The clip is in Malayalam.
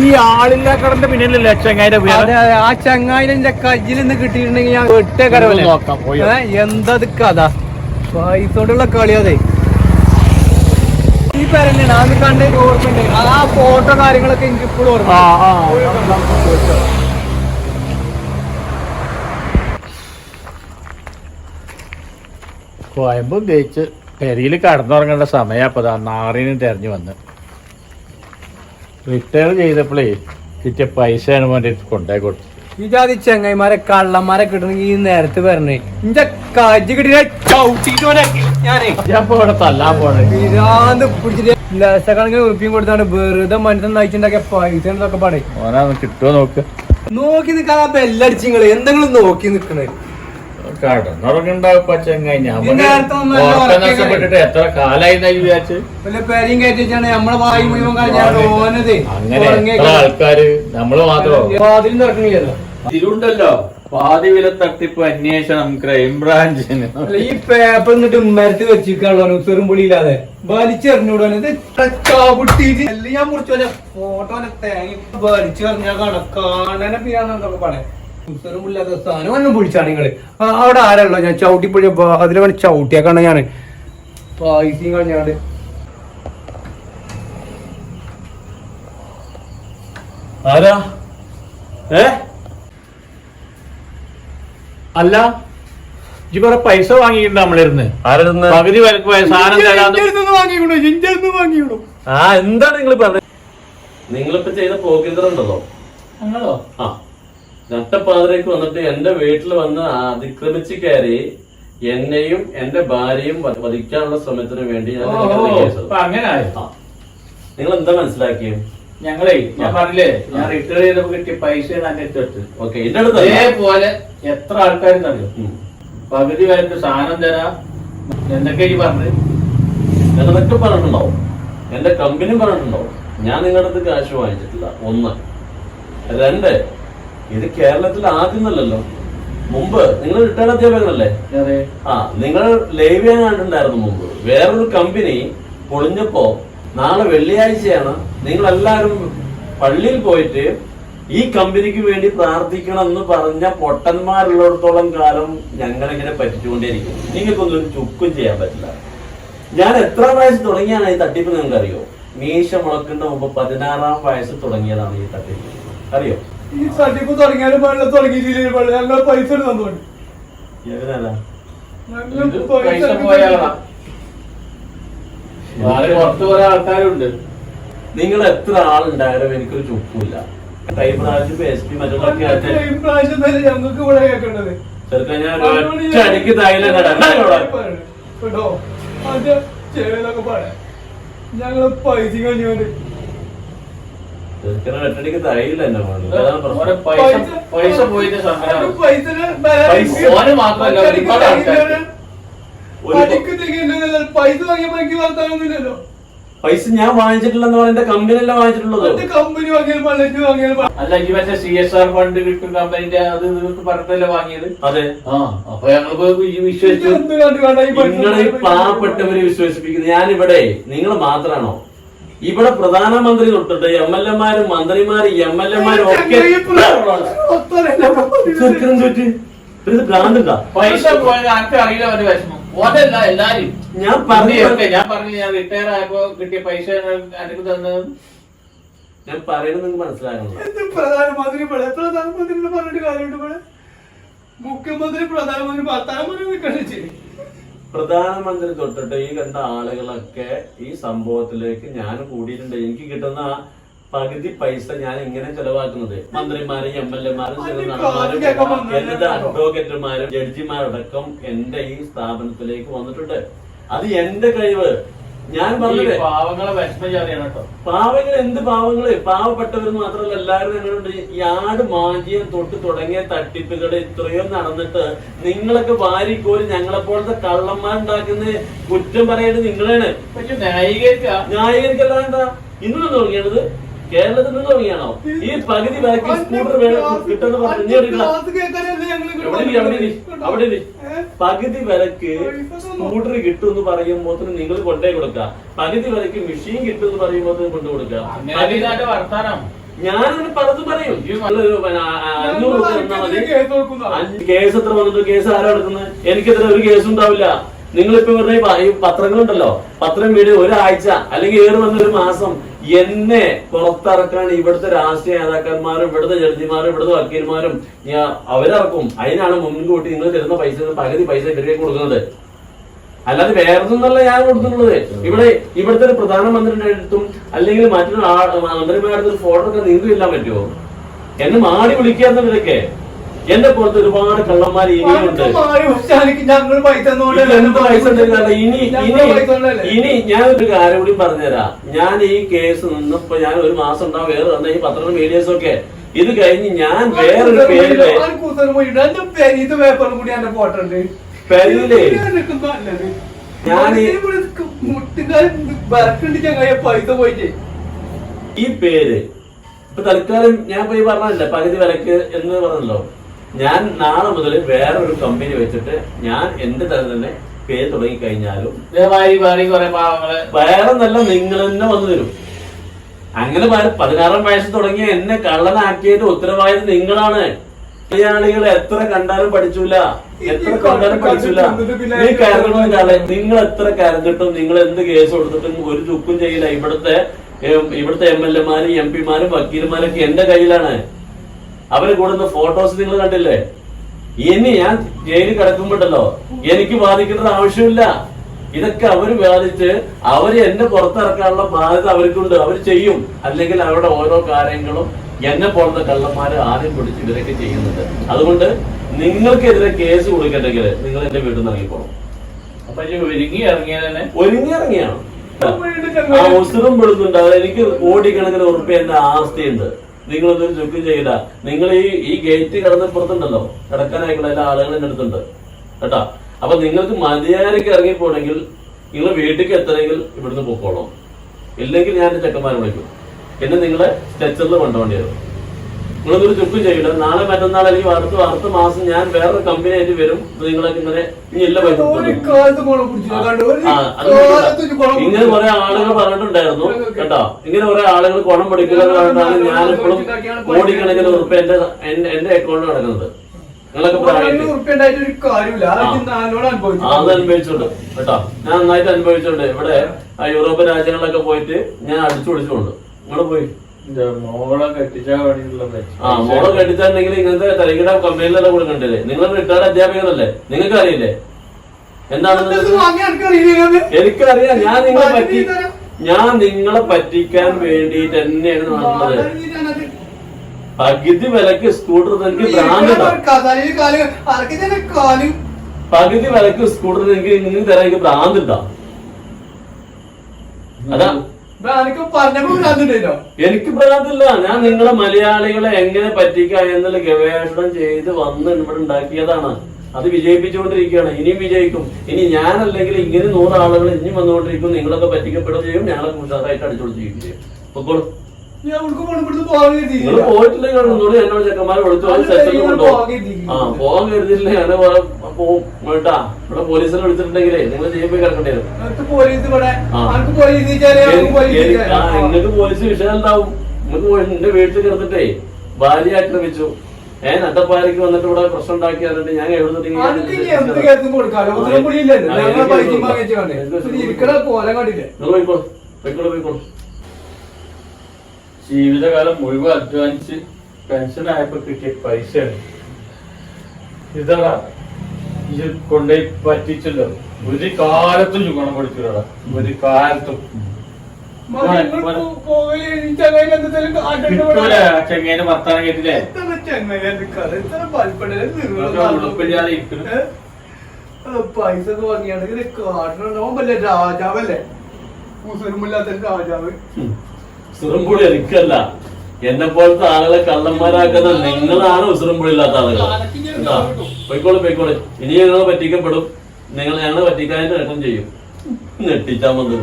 ഈ ആളില്ലാ കടന്റെ പിന്നിലല്ലേ ചെങ്ങായിന്റെ അതെ അതെ. ആ ചങ്ങായിന്റെ കയ്യിൽ നിന്ന് കിട്ടിയിട്ടുണ്ടെങ്കിൽ ഞാൻ വെട്ടേ ഒന്ന് നോക്കാം, പോയോ? എന്താ കഥ? പൈസോണ്ടുള്ള കളി അതെ. ഈ പേരല്ലേ അത് കണ്ട് ഓർമ്മയുണ്ട്. ആ ഫോട്ടോ കാര്യങ്ങളൊക്കെ എനിക്ക് ഇപ്പോഴും ഓർമ്മ കോയമ്പും ജയിച്ച് പെരിയിൽ കടന്നുറങ്ങേണ്ട സമയം അപ്പൊ നാറിനും തെരഞ്ഞു വന്ന്. റിട്ടയർ ചെയ്തപ്പോഴേ കിട്ടിയ പൈസയാണ് വേണ്ടി കൊണ്ടേ കൊടുത്തു ഇജാതി ചെങ്ങൈമാരെ കള്ളന്മാരെ കിട്ടണമെങ്കിൽ ഈ നേരത്തെ വരണേ. ഇന്റെ കാജി കിട്ടിയ ചവിട്ടിട്ടോനെ ഞാനേ. ഞാൻ ഇപ്പൊ ഇവിടെ തല്ലാൻ പോണേ പിരാന്ത് പിടിച്ചിട്ട് ലക്ഷക്കണക്കിന് ഉറുപ്പിയും കൊടുത്താണ് വെറുതെ മനുഷ്യൻ നയിച്ചുണ്ടാക്കിയ പൈസ എന്നൊക്കെ ഓനാന്ന് കിട്ടുമോ നോക്ക്. നോക്കി നിൽക്കാൻ ആ ബെല്ലടിച്ചിങ്ങൾ എന്തെങ്കിലും നോക്കി നിക്കണേ കടന്നുറങ്ങണ്ടാവും പച്ചങ്ങ ഞാൻ നഷ്ടപ്പെട്ടിട്ട് എത്ര കാലായി വിചാരിച്ച്? കയറ്റിച്ചാണ് നമ്മളെ വായി മുഴുവൻ അങ്ങനെ ആൾക്കാര്? നമ്മൾ മാത്രം. തുറക്കണില്ലല്ലോ. ഇതിലുണ്ടല്ലോ. പാതി വില തട്ടിപ്പ് അന്വേഷണം ക്രൈംബ്രാഞ്ചിന് ഈ പേപ്പർ എന്നിട്ട് മരത്ത് വെച്ചിരിക്കാനുള്ള ചെറും പൊളിയില്ലാതെ. വലിച്ചെറിഞ്ഞൂടാനത് എല്ലാം ഞാൻ മുറിച്ചു ഫോട്ടോ തേങ്ങ വലിച്ചെറിഞ്ഞാ കാണാൻ കാണാനെ പിയാന്നൊക്കെ പറയാം? സാധനം പിടിച്ചാണ് നിങ്ങൾ. അവിടെ ആരല്ലോ ഞാൻ ചവിട്ടിപ്പൊഴി അതിലെ വേണം ചവിട്ടിയാക്കാണ് ഞാൻ. പൈസയും ആരാ? ഏ? അല്ല ഇജ്ജ് കുറെ പൈസ വാങ്ങിയിട്ടുണ്ട് നമ്മളിരുന്ന് ആരെടുന്ന്? പകുതി വിലക്ക് പോയ സാധനം തരാന്ന് വാങ്ങിക്കണോ? ആ എന്താണ് നിങ്ങൾ പറഞ്ഞത് നിങ്ങളിപ്പോ ചെയ്ത പോക്കിന്തറുണ്ടല്ലോ ഞങ്ങളോ? ആ. നട്ടപ്പാതിരേക്ക് വന്നിട്ട് എന്റെ വീട്ടിൽ വന്ന് അതിക്രമിച്ച് കയറി എന്നെയും എന്റെ ഭാര്യയും വധിക്കാനുള്ള ശ്രമത്തിന് വേണ്ടി ഞാൻ അങ്ങനെ നിങ്ങൾ എന്താ മനസ്സിലാക്കിയത് ഞങ്ങളെ ഞാൻ പറഞ്ഞില്ലേ ഞാൻ റിട്ടയർ ചെയ്തപ്പോ കിട്ടിയ പൈസ അതേപോലെ എത്ര ആൾക്കാരെന്നറിയോ പകുതി വരുന്ന സാധനം തരാം. എന്തൊക്കെ ഈ പറഞ്ഞത് എന്നതൊക്കെ പറഞ്ഞിട്ടുണ്ടാവും. എന്റെ കമ്പനി പറഞ്ഞിട്ടുണ്ടാവും. ഞാൻ നിങ്ങളുടെ അടുത്ത് കാശ് വാങ്ങിച്ചിട്ടില്ല. ഒന്ന്. രണ്ട്. ഇത് കേരളത്തിൽ ആദ്യമല്ലല്ലോ. മുമ്പ് നിങ്ങൾ റിട്ടയർ അധ്യാപകനല്ലേ? ആ നിങ്ങൾ ലൈവ് ചെയ്യാൻ കണ്ടിട്ടുണ്ടായിരുന്നു മുമ്പ്. വേറൊരു കമ്പനി പൊളിഞ്ഞപ്പോ നാളെ വെള്ളിയാഴ്ചയാണ് നിങ്ങൾ എല്ലാവരും പള്ളിയിൽ പോയിട്ട് ഈ കമ്പനിക്ക് വേണ്ടി പ്രാർത്ഥിക്കണം എന്ന് പറഞ്ഞ പൊട്ടന്മാരുള്ളിടത്തോളം കാലം ഞങ്ങളിങ്ങനെ പറ്റിച്ചുകൊണ്ടേയിരിക്കും. നിങ്ങൾക്കൊന്നും ഒരു ചുക്കും ചെയ്യാൻ പറ്റില്ല. ഞാൻ എത്ര വയസ്സ് തുടങ്ങിയാണ് ഈ തട്ടിപ്പ് നിങ്ങൾക്ക് അറിയോ മീശ മുളക്കുന്ന മുമ്പ് പതിനാറാം വയസ്സ് തുടങ്ങിയതാണ് ഈ തട്ടിപ്പ്. അറിയോ? ഈ തട്ടിപ്പ് തുടങ്ങിയാലും പാടില്ല തുടങ്ങിയിട്ടില്ലേ പാടില്ല ഞങ്ങൾ പൈസ എടുക്കാൻ പുറത്ത് കുറെ ആൾക്കാരുണ്ട്. നിങ്ങൾ എത്ര ആളുണ്ടായാലും എനിക്കൊരു ചുപ്പില്ല ടൈപ്പ് എസ് പി മറ്റുള്ളതൊക്കെ ആയിട്ട് ഞങ്ങൾക്ക് ഇവിടെ കേൾക്കേണ്ടത്. ചെറുക്കാൻ ഞാൻ ഒറ്റ അടിക്ക് ഞങ്ങൾ പൈസ കഴിഞ്ഞു ഒറ്റടിക്ക് എന്നെ പൈസ പൈസ പോയിട്ട് പൈസ പൈസ ഓന് മാത്രമല്ല, ഒരുപാട് ആൾക്കാർക്ക്. ഒരു പൈസ വാങ്ങിയപ്പോ എനിക്ക് വർത്താനൊന്നുമില്ലല്ലോ. പൈസ ഞാൻ വാങ്ങിച്ചിട്ടില്ലെന്ന് പറഞ്ഞ കമ്പനി കമ്പനിയല്ല വാങ്ങിച്ചിട്ടുള്ളത്? കമ്പനി അല്ല ഈ മറ്റേ സി എസ് ആർ ഫണ്ട് കിട്ടും കമ്പനിന്റെ അത് ഇതൊക്കെ പറഞ്ഞിട്ടല്ലേ വാങ്ങിയത്? അതെ. ആ അപ്പൊ ഞങ്ങൾ ഈ വിശ്വസിച്ചു നിങ്ങളെ ഈ പാവപ്പെട്ടവരെ വിശ്വസിപ്പിക്കുന്നത്. ഇവിടെ നിങ്ങൾ മാത്രാണോ ഇവിടെ പ്രധാനമന്ത്രി തൊട്ടിട്ട് എം എൽ എമാരും മന്ത്രിമാരും എം എൽ എമാരും ഒക്കെ ഇത് ഭ്രാന്തുണ്ടാ പൈസ പോയത് എനിക്ക് അറിയില്ല അവന്റെ വിഷമം. ഓനല്ല എല്ലാരും. ഞാൻ പറഞ്ഞു. ഞാൻ പറഞ്ഞു ഞാൻ റിട്ടയർ ആയപ്പോ കിട്ടിയ പൈസ എനിക്ക് തന്നത്? ഞാൻ പറയുന്നത് നിങ്ങൾക്ക് മനസ്സിലാകണം? പ്രധാനമന്ത്രി പ്രധാനമന്ത്രി പറഞ്ഞിട്ട് മുഖ്യമന്ത്രി പ്രധാനമന്ത്രി നിൽക്കണേ ചെയ്യും പ്രധാനമന്ത്രി തൊട്ടിട്ട് ഈ കണ്ട ആളുകളൊക്കെ ഈ സംഭവത്തിലേക്ക് ഞാൻ കൂടിയിട്ടുണ്ട്. എനിക്ക് കിട്ടുന്ന പകുതി പൈസ ഞാൻ എങ്ങനെ ചെലവാക്കുന്നത്. മന്ത്രിമാരും എം എൽ എമാരും എന്റെ അഡ്വക്കേറ്റുമാരും ജഡ്ജിമാരടക്കം എന്റെ ഈ സ്ഥാപനത്തിലേക്ക് വന്നിട്ടുണ്ട്. അത് എന്റെ കഴിവ്. ഞാൻ പറഞ്ഞത് പാവങ്ങളെ വിഷമം ചാറിയാണ് കേട്ടോ. പാവങ്ങൾ എന്ത് പാവങ്ങൾ? പാവപ്പെട്ടവർ മാത്രമല്ല എല്ലാവരും നിങ്ങളുണ്ട് യാട് ആട് മാഞ്ചിയം തൊട്ട് തുടങ്ങിയ തട്ടിപ്പുകൾ ഇത്രയും നടന്നിട്ട് നിങ്ങളൊക്കെ വാരിക്കോരി ഞങ്ങളെ പോലത്തെ കള്ളന്മാരുണ്ടാക്കുന്ന കുറ്റം പറയേണ്ടത് നിങ്ങളാണ്. പക്ഷെ ന്യായീകരിക്ക. എന്താ ഇന്ന് തുടങ്ങിയത് കേരളത്തിൽ നിന്ന് തുടങ്ങിയാണോ? ഈ പകുതി ബാക്കി സ്കൂട്ടർ കിട്ടുന്ന പറഞ്ഞു. അവിടെ അവിടെ ഇരി, അവിടെ ഇരി. പകുതി വിലക്ക് സ്കൂട്ടർ കിട്ടും എന്ന് പറയുമ്പോൾ നിങ്ങൾ കൊണ്ടേ കൊടുക്കുക. പകുതി വിലക്ക് മെഷീൻ കിട്ടും എന്ന് പറയുമ്പോൾ കൊണ്ടു കൊടുക്കുക. ഞാൻ ഞാനങ്ങനെ പലതും പറയും. അഞ്ഞൂറ് കേസ് കൊടുക്കുന്നതാ. അഞ്ച് കേസ് എത്ര വന്നിട്ട് കേസ് ആരാ എടുക്കുന്നത്? എനിക്കെതിരെ ഒരു കേസും ഉണ്ടാവില്ല. നിങ്ങളിപ്പോ പറഞ്ഞ ഈ പത്രങ്ങളുണ്ടല്ലോ. പത്രം വീട് ഒരാഴ്ച അല്ലെങ്കിൽ ഏറി വന്ന ഒരു മാസം. എന്നെ പുറത്തിറക്കാൻ ഇവിടുത്തെ രാഷ്ട്രീയ നേതാക്കന്മാരും ഇവിടുത്തെ ജഡ്ജിമാരും ഇവിടുത്തെ വക്കീൽമാരും അവരിറക്കും. അതിനാണ് മുൻകൂട്ടി നിങ്ങൾ തരുന്ന പൈസ പകുതി പൈസ ഇവരിലേക്ക് കൊടുക്കുന്നത്. അല്ലാതെ വേറെ ഒന്നല്ല ഞാൻ കൊടുത്തിട്ടുള്ളത്. ഇവിടെ ഇവിടുത്തെ ഒരു പ്രധാനമന്ത്രിയുടെ അടുത്തും അല്ലെങ്കിൽ മറ്റൊരു മന്ത്രിമാരുടെ അടുത്തൊരു ഫോട്ടോ ഒക്കെ നിങ്ങൾക്ക് ഇല്ലാൻ പറ്റുമോ? എന്നെ മാടി വിളിക്കാൻ ഇവരൊക്കെ എന്നെ പുറത്ത് ഒരുപാട് കള്ളന്മാർ ഇനിയുണ്ട് എന്ത് പൈസ ഇനി ഇനി? ഇനി ഞാൻ ഒരു കാര്യം കൂടി പറഞ്ഞുതരാം. ഞാൻ ഈ കേസ് നിന്നിപ്പോ ഞാൻ ഒരു മാസം ഉണ്ടാവും വേറെ തന്നെ ഈ പത്രം മീഡിയസ് ഒക്കെ. ഇത് കഴിഞ്ഞ് ഞാൻ വേറൊരു പേരിൽ എന്റെ എന്റെ ഞാൻ പൈസ പോയിട്ട്. ഈ പേര്. ഇപ്പൊ തൽക്കാലം ഞാൻ പോയി പറഞ്ഞല്ലേ പകുതി വിലക്ക് എന്ന് പറഞ്ഞല്ലോ. ഞാൻ നാളെ മുതൽ വേറൊരു കമ്പനി വെച്ചിട്ട് ഞാൻ എന്റെ തരം തന്നെ പേര് തുടങ്ങി കഴിഞ്ഞാലും വേറെ കുറെ പാവങ്ങൾ വേറെ നല്ല നിങ്ങൾ തന്നെ വന്നു തരും. അങ്ങനെ പതിനാറാം വയസ്സ് തുടങ്ങിയ എന്നെ കള്ളനാക്കിയതിന്റെ ഉത്തരവാദിത്വം നിങ്ങളാണ്. മലയാളികൾ എത്ര കണ്ടാലും പഠിച്ചില്ല എത്ര കണ്ടാലും പഠിച്ചില്ല നീ കരുതണമെന്നാലേ നിങ്ങൾ എത്ര കരഞ്ഞിട്ടും നിങ്ങൾ എന്ത് കേസ് കൊടുത്തിട്ടും ഒരു ചുക്കും ചെയ്യില്ല. ഇവിടുത്തെ ഇവിടുത്തെ എം എൽ എമാരും എം പിമാരും വക്കീലന്മാരൊക്കെ എന്റെ കയ്യിലാണ്. അവർ കൂടുന്ന ഫോട്ടോസ് നിങ്ങൾ കണ്ടില്ലേ? ഇനി ഞാൻ ജയിലിൽ കിടക്കുമ്പോണ്ടല്ലോ എനിക്ക് ബാധിക്കേണ്ടത് ആവശ്യമില്ല. ഇതൊക്കെ അവർ ബാധിച്ച് അവർ എന്നെ പുറത്തിറക്കാനുള്ള ബാധ്യത അവർക്കുണ്ട്. അവർ ചെയ്യും. അല്ലെങ്കിൽ അവരുടെ ഓരോ കാര്യങ്ങളും എന്നെ പോലത്തെ കള്ളന്മാര് ആദ്യം പിടിച്ച് ഇവരൊക്കെ ചെയ്യുന്നുണ്ട്. അതുകൊണ്ട് നിങ്ങൾക്കെതിരെ കേസ് കൊടുക്കണ്ടെങ്കിൽ നിങ്ങൾ എന്റെ വീട്ടിൽ നിന്ന് ഇറങ്ങിപ്പോണം അപ്പൊ ഒരുങ്ങി ഇറങ്ങിയ തന്നെ? ഒരുങ്ങിയിറങ്ങിയാണ്. ആ ഉസുറും പെടുന്നുണ്ട് എനിക്ക് കോടിക്കണക്കിന് ഉറപ്പ് എന്റെ ആസ്തിയുണ്ട്. നിങ്ങളൊന്നും ചുക്കും ചെയ്യില്ല. നിങ്ങൾ ഈ ഈ ഗേറ്റ് കടന്ന് പുറത്തുണ്ടല്ലോ കിടക്കാനായിട്ടുള്ള എല്ലാ ആളുകളും എന്റെ അടുത്തുണ്ട്. കേട്ടാ? അപ്പൊ നിങ്ങൾക്ക് മതിയാരക്ക് ഇറങ്ങി പോണെങ്കിൽ നിങ്ങൾ വീട്ടിലേക്ക് എത്തണമെങ്കിൽ ഇവിടുന്ന് പൊക്കോളാം. ഇല്ലെങ്കിൽ ഞാൻ എന്റെ ചെക്കന്മാരെ വിളിക്കും. പിന്നെ നിങ്ങളെ സ്ട്രെച്ചറിൽ കൊണ്ടുപോകേണ്ടി വരും. നിങ്ങളൊന്നും ചുക്കും ചെയ്യില്ല നാളെ മറ്റന്നാൾ അല്ലെങ്കിൽ അടുത്ത അടുത്ത മാസം ഞാൻ വേറൊരു കമ്പനി ആയിട്ട് വരും. നിങ്ങളൊക്കെ ഇങ്ങനെ ഇനി എല്ലാ പൈസ ഇങ്ങനെ കുറെ ആളുകൾ പറഞ്ഞിട്ടുണ്ടായിരുന്നു. കേട്ടോ? ഇങ്ങനെ കുറെ ആളുകൾ കുണം പിടിക്കുന്നത് ഞാനിപ്പോഴും കോടിക്കണക്കിന് ഉറപ്പ് എന്റെ എന്റെ അക്കൗണ്ടിൽ നടക്കുന്നത് നിങ്ങളൊക്കെ പ്രായമായിട്ട് ഉറുപ്പ്യ ഉണ്ടായിട്ട് ഒരു കാര്യമില്ല. ആ. അത് നാലോട് അനുഭവിച്ചു. അത് അനുഭവിച്ചുണ്ട് കേട്ടോ? ഞാൻ നന്നായിട്ട് അനുഭവിച്ചിട്ടുണ്ട്. ഇവിടെ യൂറോപ്യൻ രാജ്യങ്ങളിലൊക്കെ പോയിട്ട് ഞാൻ അടിച്ചു പിടിച്ചുകൊണ്ട് നിങ്ങൾ പോയി. മോളെ കെട്ടിച്ചാണെങ്കിൽ ഇങ്ങനത്തെ തലകിട കമ്പനിയിലെല്ലാം കൊടുക്കണ്ടല്ലേ നിങ്ങൾ റിട്ടയർഡ് അധ്യാപകരല്ലേ? നിങ്ങൾക്ക് അറിയില്ലേ? വാങ്ങി എനിക്കറിയാം. ഞാൻ നിങ്ങളെ പറ്റി ഞാൻ നിങ്ങളെ പറ്റിക്കാൻ വേണ്ടി തന്നെയാണ് നടന്നത്. പകുതി വിലക്ക് സ്കൂട്ടർ എനിക്ക് ഭ്രാന്തണ്ട പകുതി വിലക്ക് സ്കൂട്ടർ എനിക്ക് നിങ്ങൾക്ക് തരാൻ എനിക്ക് ഭ്രാന്തണ്ട അതാ എനിക്ക് ഭ്രാന്തില്ല ഞാൻ നിങ്ങളെ മലയാളികളെ എങ്ങനെ പറ്റിക്കാ എന്നുള്ള ഗവേഷണം ചെയ്ത് വന്ന് ഇവിടെ ഉണ്ടാക്കിയതാണ്. അത് വിജയിപ്പിച്ചുകൊണ്ടിരിക്കുകയാണ്. ഇനിയും വിജയിക്കും. ഇനി ഞാനല്ലെങ്കിൽ ഇങ്ങനെ നൂറ് ആളുകൾ ഇനിയും വന്നുകൊണ്ടിരിക്കും. നിങ്ങളൊക്കെ പറ്റിക്കപ്പെടുകയും ഞങ്ങളൊക്കെ ഞങ്ങളെ ഉഷാറായിട്ട് അടിച്ചോട് ചെയ്യും ചെയ്യും. പൊക്കോളൂ. ഞാൻ അവൾക്ക് പോണം ഇവിടുന്ന് പോകാൻ നിങ്ങൾ പോയിട്ടില്ലെങ്കിൽ ഒന്നുകൂടി എന്നോട് ചെക്കന്മാരെ വിളിച്ചു അത് സെഷനിൽ കൊണ്ടുപോകും. ആ പോകാൻ കരുതിയില്ല. ഞാൻ പോവും. കേട്ടാ ഇവിടെ പോലീസിനെ വിളിച്ചിട്ടുണ്ടെങ്കിലേ നിങ്ങൾ ചെയ്യുമ്പോൾ കിടക്കേണ്ടി വരും. പോലീസ് ഇവിടെ. ആർക്ക് പോലീസ് ഇരിക്കാനേ, ആർക്ക് പോലീസ് ആ, നിങ്ങൾക്ക് പോലീസ് വിഷയം ഉണ്ടാവും. നിങ്ങൾക്ക് പോയി എന്റെ വീട്ടിൽ കിടന്നിട്ടേ ഭാര്യ ആക്രമിച്ചു. ഏ നട്ടപ്പാലയ്ക്ക് വന്നിട്ട് ഇവിടെ പ്രശ്നം ഉണ്ടാക്കിയാലുണ്ട് ഞാൻ കണ്ടില്ലേ? നിങ്ങൾ പോയിക്കോളൂ പോയിക്കോളൂ പോയിക്കോളൂ. ജീവിതകാലം മുഴുവൻ അധ്വാനിച്ച് പെൻഷൻ ആയപ്പോ കിട്ടിയ പൈസയാണ്. ഇതാ ഇത് കൊണ്ടുപോയി പറ്റിച്ചല്ലോ. ഒരു കാലത്തും ചുക്കണം പഠിച്ചിട്ടാ ഒരു കാലത്തും. ചെങ്ങേനെ വർത്താനം കേട്ടില്ലേ. പൈസ ഒക്കെ വാങ്ങിയാണെങ്കിൽ രാജാവല്ലേ? മുസ്ലിമില്ലാത്ത രാജാവ്. ഉസുറുംപുളി എനിക്കല്ല എന്നെ പോലത്തെ ആളുകളെ കള്ളന്മാരാക്കുന്ന നിങ്ങളാണ് ഉസുറുംപുളി ഇല്ലാത്ത ആളുകൾ എന്താ? പോയിക്കോളെ പോയിക്കോളെ. ഇനി ഞങ്ങൾ പറ്റിക്കപ്പെടും. നിങ്ങൾ ഞങ്ങൾ പറ്റിക്കാൻ ചെയ്യും? നെട്ടിച്ചാൽ മതി